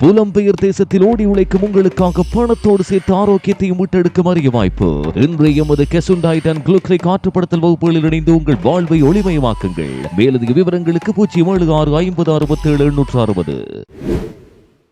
புலம்பெயர் தேசத்தில் ஓடி உழைக்கும் உங்களுக்காக பணத்தோடு சேர்த்து ஆரோக்கியத்தையும் மீட்டெடுக்கும் அரிய வாய்ப்பு. இன்றைய எமது கெசுண்டாய்ட் அண்ட் குளுக்ரை காற்றுப்படுத்தல் வகுப்புகளில் இணைந்து உங்கள் வாழ்வை ஒளிமயமாக்குங்கள். மேலதிக விவரங்களுக்கு பூஜ்ஜியம் ஏழு ஆறு ஐம்பது அறுபத்தி ஏழு எண்ணூற்று அறுபது.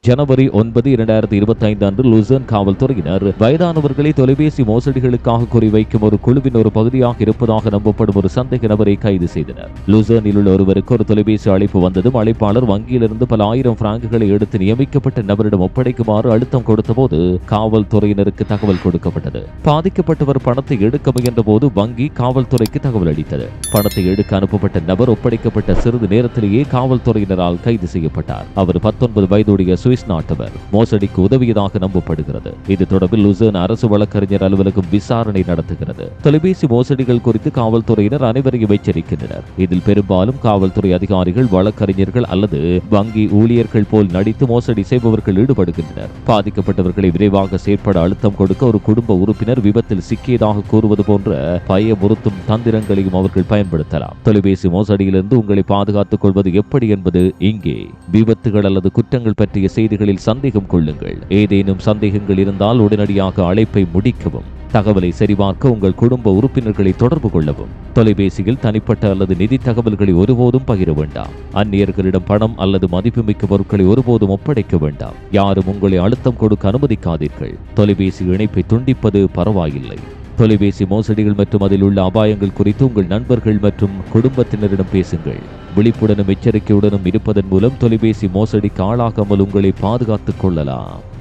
ஜனவரி ஒன்பது இரண்டாயிரத்தி இருபத்தி ஐந்து அன்று லுசர்ன் காவல்துறையினர் வயதானவர்களை தொலைபேசி மோசடிகளுக்காக குறிவைக்கும் ஒரு குழுவின் ஒரு பகுதியாக இருப்பதாக நம்பப்படும் ஒரு சந்தேக நபரை கைது செய்தனர். லுசர்னில் உள்ள ஒருவருக்கு ஒரு தொலைபேசி அழைப்பு வந்ததும் அழைப்பாளர் வங்கியிலிருந்து பல ஆயிரம் பிராங்குகளை எடுத்து நியமிக்கப்பட்ட நபரிடம் ஒப்படைக்குமாறு அழுத்தம் கொடுத்தபோது காவல்துறையினருக்கு தகவல் கொடுக்கப்பட்டது. பாதிக்கப்பட்டவர் பணத்தை எடுக்க முயன்ற போது வங்கி காவல்துறைக்கு தகவல் அளித்தது. பணத்தை எடுக்க அனுப்பப்பட்ட நபர் ஒப்படைக்கப்பட்ட சிறிது நேரத்திலேயே காவல்துறையினரால் கைது செய்யப்பட்டார். அவர் பத்தொன்பது வயதுடைய சுவிஸ் நாட்டவர் மோசடிக்கு உதவியதாக நம்பப்படுகிறது. இது தொடர்பில் லுசர்ன் அரசு வழக்கறிஞர் அலுவலகம் விசாரணை நடத்துகிறது. தொலைபேசி மோசடிகள் குறித்து காவல்துறையினர் அனைவரையும் எச்சரிக்கின்றனர். இதில் பெரும்பாலும் காவல்துறை அதிகாரிகள் வழக்கறிஞர்கள் அல்லது வங்கி ஊழியர்கள் போல் நடித்து மோசடி செய்பவர்கள் ஈடுபடுகின்றனர். பாதிக்கப்பட்டவர்களை விரைவாக செயற்பட அழுத்தம் கொடுக்க ஒரு குடும்ப உறுப்பினர் விபத்தில் சிக்கியதாக கூறுவது போன்ற பயமுறுத்தும் தந்திரங்களையும் அவர்கள் பயன்படுத்தலாம். தொலைபேசி மோசடியிலிருந்து உங்களை பாதுகாத்துக் கொள்வது எப்படி என்பது இங்கே. விபத்துகள் அல்லது குற்றங்கள் பற்றிய செய்திகளில் சந்தேகம் கொள்ளுங்கள். ஏதேனும் சந்தேகங்கள் இருந்தால் உடனடியாக அழைப்பை முடிக்கவும். தகவலை சரிபார்க்க உங்கள் குடும்ப உறுப்பினர்களை தொடர்பு கொள்ளவும். தொலைபேசியில் தனிப்பட்ட அல்லது நிதி தகவல்களை ஒருபோதும் பகிர வேண்டாம். அந்நியர்களிடம் பணம் அல்லது மதிப்புமிக்க பொருட்களை ஒருபோதும் ஒப்படைக்க வேண்டாம். யாரும் உங்களை அழுத்தம் கொடுக்க அனுமதிக்காதீர்கள். தொலைபேசி இணைப்பை துண்டிப்பது பரவாயில்லை. தொலைபேசி மோசடிகள் மற்றும் அதில் உள்ள அபாயங்கள் குறித்து உங்கள் நண்பர்கள் மற்றும் குடும்பத்தினரிடம் பேசுங்கள். விழிப்புடனும் எச்சரிக்கையுடனும் இருப்பதன் மூலம் தொலைபேசி மோசடிக்கு ஆளாகாமல் உங்களை பாதுகாத்துக் கொள்ளலாம்.